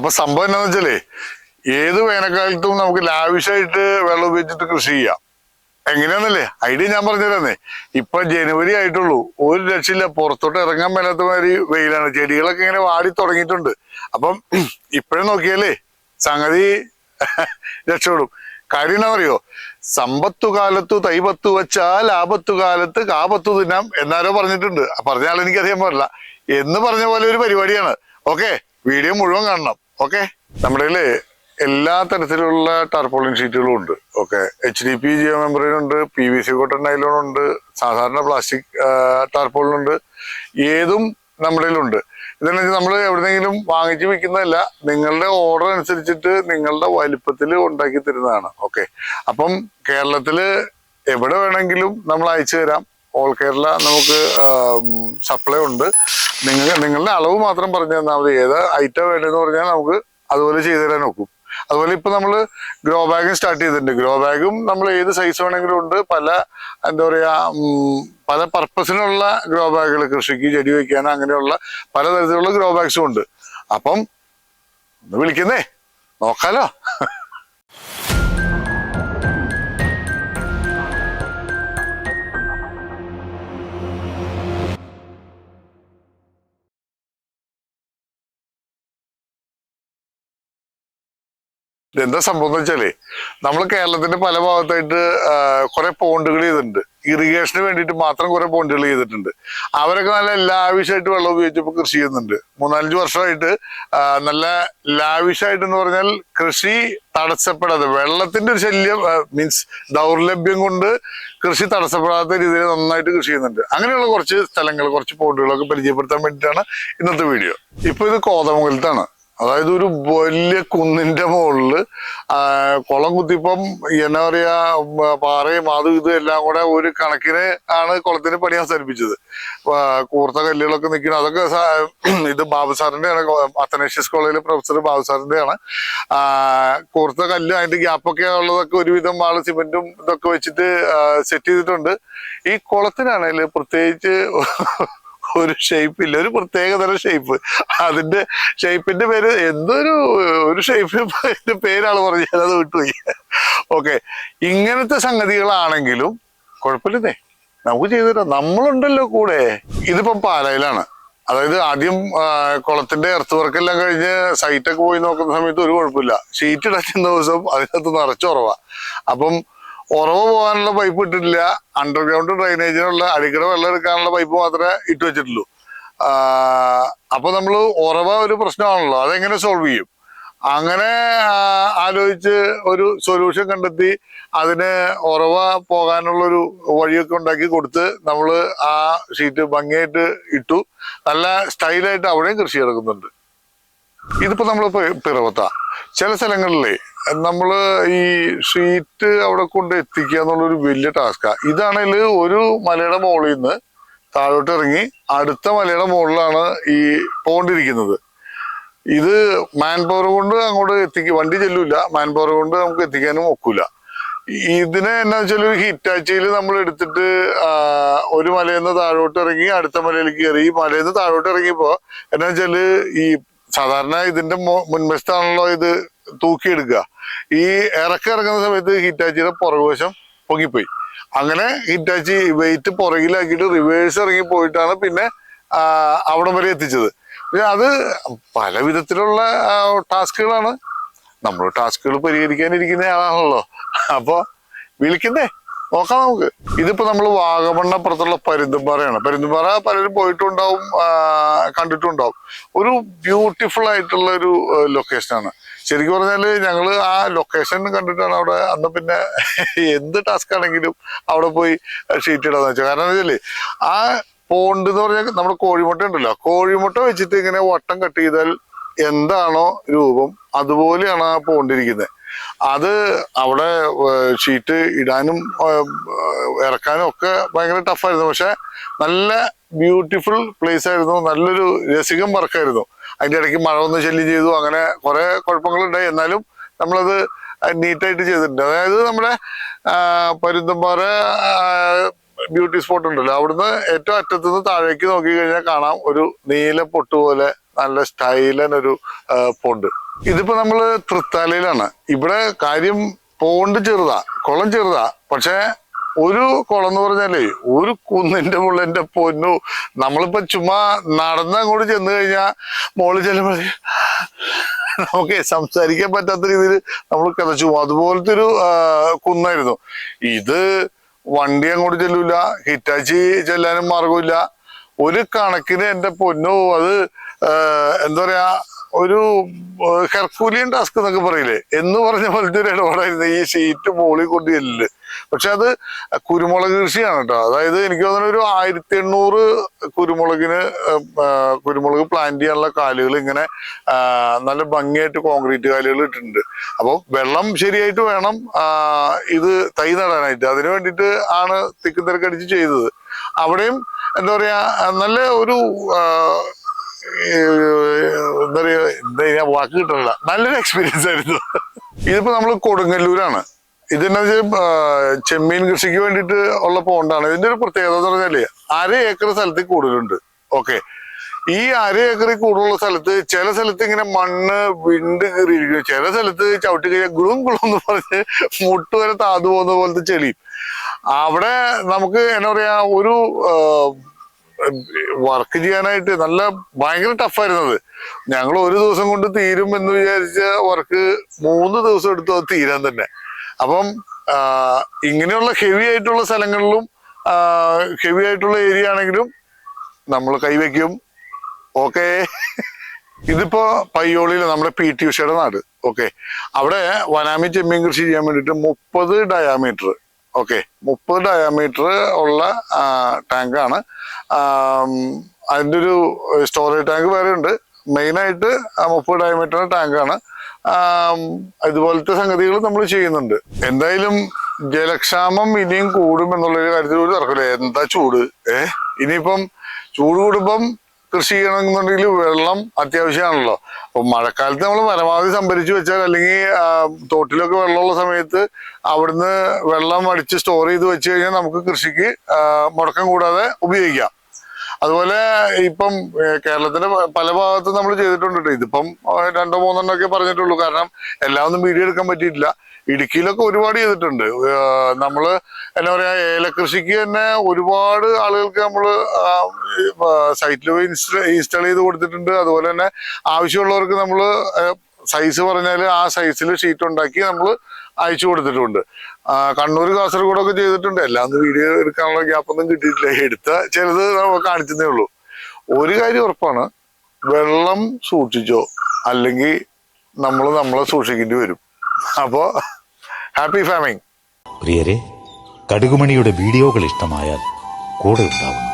അപ്പൊ സംഭവം എന്താന്ന് വെച്ചാലേ ഏത് വേനൽക്കാലത്തും നമുക്ക് ലാവിഷായിട്ട് വെള്ളം ഉപയോഗിച്ചിട്ട് കൃഷി ചെയ്യാം. എങ്ങനെയാന്നല്ലേ? ഐഡിയ ഞാൻ പറഞ്ഞുതരാന്നേ. ഇപ്പൊ ജനുവരി ആയിട്ടുള്ളൂ. ഒരു രക്ഷയില്ല. പുറത്തോട്ട് ഇറങ്ങാൻ മേലാത്ത മാതിരി വെയിലാണ്. ചെടികളൊക്കെ ഇങ്ങനെ വാടി തുടങ്ങിയിട്ടുണ്ട്. അപ്പം ഇപ്പോഴും നോക്കിയാലേ സംഗതി രക്ഷപ്പെടും. കാര്യം എന്താ പറയോ സമ്പത്തു കാലത്തു തൈപത്തു വെച്ചാൽ ആപത്തു കാലത്ത് കാപത്തു തിന്നാം എന്നാരോ പറഞ്ഞിട്ടുണ്ട്. പറഞ്ഞ ആൾ എനിക്കറിയാൻ പാടില്ല. എന്ന് പറഞ്ഞ പോലെ ഒരു പരിപാടിയാണ്. ഓക്കെ വീഡിയോ മുഴുവൻ കാണണം. ഓക്കെ നമ്മുടെ കയ്യിൽ എല്ലാ തരത്തിലുള്ള ടാർപോളിൻ ഷീറ്റുകളും ഉണ്ട്. Okay H D P geo membrane ഉണ്ട് P V C cotton nylon ഉണ്ട് സാധാരണ പ്ലാസ്റ്റിക് ടാർപോളിൻ ഉണ്ട്. ഏതും നമ്മുടെ കയ്യിലുണ്ട് ഇതെന്ന് വെച്ചാൽ നമ്മൾ എവിടെന്നെങ്കിലും വാങ്ങിച്ചു വെക്കുന്നതല്ല നിങ്ങളുടെ ഓർഡർ അനുസരിച്ചിട്ട് നിങ്ങളുടെ വലിപ്പത്തിൽ ഉണ്ടാക്കി തരുന്നതാണ്. ഓക്കെ അപ്പം കേരളത്തിൽ എവിടെ വേണമെങ്കിലും നമ്മൾ അയച്ചു തരാം. ഓൾ കേരള നമുക്ക് സപ്ലൈ ഉണ്ട്. നിങ്ങൾ നിങ്ങളുടെ അളവ് മാത്രം പറഞ്ഞു തന്നാൽ മതി. ഏത് ഐറ്റം വേണ്ടതെന്ന് പറഞ്ഞാൽ നമുക്ക് അതുപോലെ ചെയ്തു തരാൻ നോക്കും. അതുപോലെ ഇപ്പൊ നമ്മൾ ഗ്രോ ബാഗും സ്റ്റാർട്ട് ചെയ്തിട്ടുണ്ട്. ഗ്രോ ബാഗും നമ്മൾ ഏത് സൈസ് വേണമെങ്കിലും ഉണ്ട്. പല എന്താ പറയാ പല പർപ്പസിനുള്ള ഗ്രോ ബാഗുകൾ കൃഷിക്ക് ചെടി വയ്ക്കാൻ അങ്ങനെയുള്ള പലതരത്തിലുള്ള ഗ്രോ ബാഗ്സും ഉണ്ട്. അപ്പം ഒന്ന് വിളിക്കുന്നേ. നോക്കാലോ. ഇതെന്താ സംഭവം വെച്ചാലേ നമ്മൾ കേരളത്തിന്റെ പല ഭാഗത്തായിട്ട് കുറെ പോണ്ടുകൾ ചെയ്തിട്ടുണ്ട്. ഇറിഗേഷന് വേണ്ടിയിട്ട് മാത്രം കുറെ പോണ്ടുകൾ ചെയ്തിട്ടുണ്ട്. അവരൊക്കെ നല്ല ലാവിഷായിട്ട് വെള്ളം ഉപയോഗിച്ചപ്പോൾ കൃഷി ചെയ്യുന്നുണ്ട്. മൂന്നാലഞ്ച് വർഷമായിട്ട് നല്ല ലാവിഷായിട്ട് എന്ന് പറഞ്ഞാൽ കൃഷി തടസ്സപ്പെടാതെ വെള്ളത്തിന്റെ ഒരു ശല്യം മീൻസ് ദൗർലഭ്യം കൊണ്ട് കൃഷി തടസ്സപ്പെടാത്ത രീതിയിൽ നന്നായിട്ട് കൃഷി ചെയ്യുന്നുണ്ട്. അങ്ങനെയുള്ള കുറച്ച് സ്ഥലങ്ങൾ കുറച്ച് പോണ്ടുകളൊക്കെ പരിചയപ്പെടുത്താൻ വേണ്ടിയിട്ടാണ് ഇന്നത്തെ വീഡിയോ. ഇപ്പൊ ഇത് കോതമംഗലത്താണ്. അതായത് ഒരു വലിയ കുന്നിന്റെ മുകളിൽ ആ, കുളം കുത്തിപ്പം എന്നാ പറയാ പാറയും അതും ഇതും എല്ലാം കൂടെ ഒരു കണക്കിന് ആണ് കുളത്തിന് പണി അവസാനിപ്പിച്ചത്. കൂർത്ത കല്ലുകളൊക്കെ നിൽക്കുന്നത് അതൊക്കെ ഇത് ബാബു സാറിന്റെയാണ് അത്തനേഷ്യസ് കോളേജിലെ പ്രൊഫസർ ബാബു സാറിന്റെയാണ്. കൂർത്ത കല്ല് അതിന്റെ ഗ്യാപ്പൊക്കെ ഉള്ളതൊക്കെ ഒരുവിധം ആൾ സിമെന്റും ഇതൊക്കെ വെച്ചിട്ട് സെറ്റ് ചെയ്തിട്ടുണ്ട്. ഈ കുളത്തിനാണെങ്കിൽ പ്രത്യേകിച്ച് ഒരു ഷേപ്പില്ല ഒരു പ്രത്യേകതരം ഷേപ്പ് അതിന്റെ ഷേപ്പിന്റെ പേര് എന്തൊരു ഒരു ഷേപ്പിന്റെ പേരാണ് പറഞ്ഞാൽ അത് വിട്ടുപോയി. ഓക്കെ ഇങ്ങനത്തെ സംഗതികളാണെങ്കിലും കുഴപ്പമില്ലേ നമുക്ക് ചെയ്തുതരാം നമ്മളുണ്ടല്ലോ കൂടെ. ഇതിപ്പം പാലയിലാണ്. അതായത് ആദ്യം കുളത്തിന്റെ എർത്ത് വർക്കെല്ലാം കഴിഞ്ഞ് സൈറ്റൊക്കെ പോയി നോക്കുന്ന സമയത്ത് ഒരു കുഴപ്പമില്ല. ഷീറ്റ് ഇടയ്ക്കുന്ന ദിവസം അതിനകത്ത് നിറച്ചുറവാ അപ്പം ഉറവ് പോകാനുള്ള പൈപ്പ് ഇട്ടിട്ടില്ല. അണ്ടർഗ്രൗണ്ട് ഡ്രൈനേജിനുള്ള അടിക്കട വെള്ളം എടുക്കാനുള്ള പൈപ്പ് മാത്രമേ ഇട്ട് വെച്ചിട്ടുള്ളൂ. അപ്പൊ നമ്മൾ ഉറവ ഒരു പ്രശ്നമാണല്ലോ. അതെങ്ങനെ സോൾവ് ചെയ്യും? അങ്ങനെ ആലോചിച്ച് ഒരു സൊല്യൂഷൻ കണ്ടെത്തി അതിന് ഉറവ പോകാനുള്ളൊരു വഴിയൊക്കെ ഉണ്ടാക്കി കൊടുത്ത് നമ്മൾ ആ ഷീറ്റ് ഭംഗിയായിട്ട് ഇട്ടു. നല്ല സ്റ്റൈലായിട്ട് അവിടെയും കൃഷി നടക്കുന്നുണ്ട്. ഇതിപ്പോ നമ്മൾ പിറവത്ത. ചില സ്ഥലങ്ങളിലെ നമ്മൾ ഈ ഷീറ്റ് അവിടെ കൊണ്ട് എത്തിക്കുക എന്നുള്ളൊരു വലിയ ടാസ്കാ ഇതാണെങ്കിൽ ഒരു മലയുടെ മുകളിൽ നിന്ന് താഴോട്ട് ഇറങ്ങി അടുത്ത മലയുടെ മുകളിലാണ് ഈ പോണ്ടിരിക്കുന്നത് ഇത് മാൻ പവർ കൊണ്ട് അങ്ങോട്ട് എത്തിക്കുക വണ്ടി ചെല്ലൂല. മാൻ പവർ കൊണ്ട് നമുക്ക് എത്തിക്കാനും ഒക്കൂല. ഇതിനെ എന്നാ വെച്ചാൽ ഒരു ഹിറ്റാച്ചിയിൽ നമ്മൾ എടുത്തിട്ട് ഒരു മലയിൽ നിന്ന് താഴോട്ട് ഇറങ്ങി അടുത്ത മലയിലേക്ക് കയറി ഈ മലയിൽ നിന്ന് താഴോട്ട് ഇറങ്ങിയപ്പോ എന്നാ വെച്ചാൽ ഈ സാധാരണ ഇതിന്റെ മുൻവശത്താണല്ലോ ഇത് തൂക്കിയെടുക്കുക. ഈ ഇറക്കി ഇറങ്ങുന്ന സമയത്ത് ഹിറ്റാച്ചിയുടെ പുറകുവശം പൊങ്ങിപ്പോയി. അങ്ങനെ ഹിറ്റാച്ചി വെയിറ്റ് പുറകിലാക്കിയിട്ട് റിവേഴ്സ് ഇറങ്ങി പോയിട്ടാണ് പിന്നെ അവിടം വരെ എത്തിച്ചത്. പക്ഷെ അത് പല വിധത്തിലുള്ള ടാസ്കുകളാണ്. നമ്മൾ ടാസ്കുകൾ പരിഹരിക്കാനിരിക്കുന്ന ആളാണല്ലോ. അപ്പോൾ വിളിക്കുന്നേ. നോക്കാം നമുക്ക്. ഇതിപ്പോ നമ്മൾ വാഗമണ്ണപ്പുറത്തുള്ള പരുന്തുംപാറയാണ് പരുന്തുംപാറ പലരും പോയിട്ടുണ്ടാവും കണ്ടിട്ടുണ്ടാവും. ഒരു ബ്യൂട്ടിഫുൾ ആയിട്ടുള്ള ഒരു ലൊക്കേഷനാണ് ശരിക്കും പറഞ്ഞാൽ ഞങ്ങൾ ആ ലൊക്കേഷൻ കണ്ടിട്ടാണ് അവിടെ അന്ന് പിന്നെ എന്ത് ടാസ്ക് ആണെങ്കിലും അവിടെ പോയി ഷീറ്റ് ഇടാന്ന് വെച്ചാൽ കാരണം വെച്ചാൽ ആ പോണ്ട് എന്ന് പറഞ്ഞാൽ നമ്മുടെ കോഴിമുട്ട ഉണ്ടല്ലോ. കോഴിമുട്ട വെച്ചിട്ട് ഇങ്ങനെ വട്ടം കട്ട് ചെയ്താൽ എന്താണോ രൂപം അതുപോലെയാണ് ആ പോണ്ടിരിക്കുന്നത് അത് അവിടെ ഷീറ്റ് ഇടാനും ഇറക്കാനും ഒക്കെ ഭയങ്കര ടഫായിരുന്നു പക്ഷെ നല്ല ബ്യൂട്ടിഫുൾ പ്ലേസ് ആയിരുന്നു. നല്ലൊരു രസികം വർക്കായിരുന്നു. അതിന്റെ ഇടയ്ക്ക് മഴ ഒന്ന് ശല്യം ചെയ്തു. അങ്ങനെ കുറെ കുഴപ്പങ്ങളുണ്ടായി. എന്നാലും നമ്മളത് നീറ്റായിട്ട് ചെയ്തിട്ടുണ്ട്. അതായത് നമ്മുടെ പരുന്തമ്പാറ ബ്യൂട്ടി സ്പോട്ട് ഉണ്ടല്ലോ. അവിടുന്ന് ഏറ്റവും അറ്റത്തുനിന്ന് താഴേക്ക് നോക്കി കഴിഞ്ഞാൽ കാണാം ഒരു നീല പൊട്ട് പോലെ നല്ല സ്റ്റൈലൻ ഒരു പോണ്ട്. ഇതിപ്പോ നമ്മൾ തൃത്താലയിലാണ്. ഇവിടെ കാര്യം പോണ്ട് ചെറുതാ കുളം ചെറുതാ. പക്ഷേ ഒരു കുളം എന്ന് പറഞ്ഞാലേ ഒരു കുന്നിന്റെ മുള്ളന്റെ പൊന്നു. നമ്മളിപ്പോ ചുമ്മാ നടന്ന് അങ്ങോട്ട് ചെന്ന് കഴിഞ്ഞാൽ മോളിൽ ചെല്ലുമ്പോഴേ നമുക്ക് സംസാരിക്കാൻ പറ്റാത്ത രീതിയിൽ നമ്മൾ കിതച്ചു. അതുപോലത്തെ ഒരു കുന്നായിരുന്നു. ഇത് വണ്ടി അങ്ങോട്ട് ചെല്ലൂല ഹിറ്റാച്ചി ചെല്ലാനും മാർഗമില്ല ഒരു കണക്കിന് എന്റെ പൊന്നോ അത് എന്താ പറയാ ഒരു ഹെർക്കൂലിയൻ ടാസ്ക് എന്നൊക്കെ പറയില്ലേ? എന്ന് പറഞ്ഞ പോലത്തെ ഇടപാടായിരുന്നു. ഈ ഷീറ്റ് മോളി കൊണ്ട് ചെല്ലിൽ പക്ഷെ അത് കുരുമുളക് കൃഷിയാണ് കേട്ടോ. അതായത് എനിക്ക് തോന്നുന്നു ഒരു ആയിരത്തി എണ്ണൂറ് കുരുമുളകിന് കുരുമുളക് പ്ലാന്റ് ചെയ്യാനുള്ള കാലുകൾ ഇങ്ങനെ നല്ല ഭംഗിയായിട്ട് കോൺക്രീറ്റ് കാലുകൾ ഇട്ടിട്ടുണ്ട്. അപ്പോൾ വെള്ളം ശരിയായിട്ട് വേണം ഇത് തൈ നടാനായിട്ട്. അതിനു വേണ്ടിയിട്ട് ആണ് തിക്കും തിരക്കടിച്ച് ചെയ്തത്. അവിടെയും എന്താ പറയാ നല്ല ഒരു എന്താ പറയാ എന്താ ഞാൻ വാക്ക് കിട്ടണില്ല. നല്ലൊരു എക്സ്പീരിയൻസ് ആയിരുന്നു. ഇതിപ്പോ നമ്മൾ കൊടുങ്ങല്ലൂരാണ്. ഇതെന്നു വെച്ചാൽ ചെമ്മീൻ കൃഷിക്ക് വേണ്ടിയിട്ട് ഉള്ള പോണ്ടാണ്. ഇതിന്റെ ഒരു പ്രത്യേകത എന്ന് പറഞ്ഞാൽ അര ഏക്കർ സ്ഥലത്ത് കൂടുതലുണ്ട്. ഓക്കെ. ഈ അര ഏക്കറിൽ കൂടുതലുള്ള സ്ഥലത്ത് ചില സ്ഥലത്ത് ഇങ്ങനെ മണ്ണ് വിണ്ട് കയറിയിരിക്കും ചില സ്ഥലത്ത് ചവിട്ടി കഴിഞ്ഞാൽ ഗുളും ഗുളും എന്ന് പറഞ്ഞ് മുട്ട് വരെ താതു പോകുന്ന പോലത്തെ ചെളിയും. അവിടെ നമുക്ക് എന്താ പറയാ ഒരു വർക്ക് ചെയ്യാനായിട്ട് നല്ല ഭയങ്കര ടഫായിരുന്നത് ഞങ്ങൾ ഒരു ദിവസം കൊണ്ട് തീരും എന്ന് വിചാരിച്ച വർക്ക് മൂന്ന് ദിവസം എടുത്തു അത് തീരാൻ തന്നെ. അപ്പം ഇങ്ങനെയുള്ള ഹെവി ആയിട്ടുള്ള സ്ഥലങ്ങളിലും ഹെവി ആയിട്ടുള്ള ഏരിയ ആണെങ്കിലും നമ്മൾ കൈവയ്ക്കും ഓക്കെ ഇതിപ്പോ പയ്യോളിയിൽ നമ്മുടെ പി ടി ഉഷയുടെ നാട്. ഓക്കെ അവിടെ വനാമി ചെമ്മീൻ കൃഷി ചെയ്യാൻ വേണ്ടിയിട്ട് മുപ്പത് ഡയാമീറ്റർ ഓക്കെ. മുപ്പത് ഡയാമീറ്റർ ഉള്ള ടാങ്കാണ് അതിന്റെ ഒരു സ്റ്റോറേജ് ടാങ്ക് വേറെ ഉണ്ട്. മെയിനായിട്ട് മുപ്പത് ഡയമീറ്ററിന്റെ ടാങ്കാണ് ഇതുപോലത്തെ സംഗതികൾ നമ്മൾ ചെയ്യുന്നുണ്ട്. എന്തായാലും ജലക്ഷാമം ഇനിയും കൂടും എന്നുള്ളൊരു കാര്യത്തിൽ ഒരു തർക്കമില്ല എന്താ ചൂട്? ഏഹ് ഇനിയിപ്പം ചൂട് കൂടുമ്പം കൃഷി ചെയ്യണമെന്നുണ്ടെങ്കിൽ വെള്ളം അത്യാവശ്യമാണല്ലോ. അപ്പൊ മഴക്കാലത്ത് നമ്മൾ പരമാവധി സംഭരിച്ചു വെച്ചാൽ അല്ലെങ്കിൽ തോട്ടിലൊക്കെ വെള്ളമുള്ള സമയത്ത് അവിടുന്ന് വെള്ളം അടിച്ച് സ്റ്റോർ ചെയ്ത് വെച്ച് കഴിഞ്ഞാൽ നമുക്ക് കൃഷിക്ക് മുടക്കം കൂടാതെ ഉപയോഗിക്കാം. അതുപോലെ ഇപ്പം കേരളത്തിന്റെ പല ഭാഗത്തും നമ്മൾ ചെയ്തിട്ടുണ്ട് ട്ടോ. ഇതിപ്പം രണ്ടോ മൂന്നെണ്ണോ ഒക്കെ പറഞ്ഞിട്ടുള്ളൂ. കാരണം എല്ലാം ഒന്നും വീഡിയോ എടുക്കാൻ പറ്റിയിട്ടില്ല. ഇടുക്കിയിലൊക്കെ ഒരുപാട് ചെയ്തിട്ടുണ്ട്. നമ്മൾ എന്താ പറയാ ഏലകൃഷിക്ക് തന്നെ ഒരുപാട് ആളുകൾക്ക് നമ്മൾ സൈറ്റിൽ പോയി ഇൻസ്റ്റാൾ ചെയ്ത് കൊടുത്തിട്ടുണ്ട്. അതുപോലെ തന്നെ ആവശ്യമുള്ളവർക്ക് നമ്മൾ സൈസ് പറഞ്ഞാൽ ആ സൈസിൽ ഷീറ്റ് ഉണ്ടാക്കി നമ്മൾ അയച്ചു കൊടുത്തിട്ടുണ്ട്. കണ്ണൂർ കാസർഗോഡൊക്കെ ചെയ്തിട്ടുണ്ട്. എല്ലാം ഒന്ന് വീഡിയോ എടുക്കാനുള്ള ഗ്യാപ്പൊന്നും കിട്ടിയിട്ടില്ല. എടുത്ത ചിലത് കാണിച്ചതേ ഉള്ളൂ. ഒരു കാര്യം ഉറപ്പാണ്. വെള്ളം സൂക്ഷിച്ചോ. അല്ലെങ്കിൽ നമ്മൾ നമ്മളെ സൂക്ഷിക്കേണ്ടി വരും. അപ്പോൾ ഹാപ്പി ഫാമിങ് പ്രിയരെ കടുകുമണിയുടെ വീഡിയോകൾ ഇഷ്ടമായാൽ കൂടെ ഉണ്ടാവുന്നു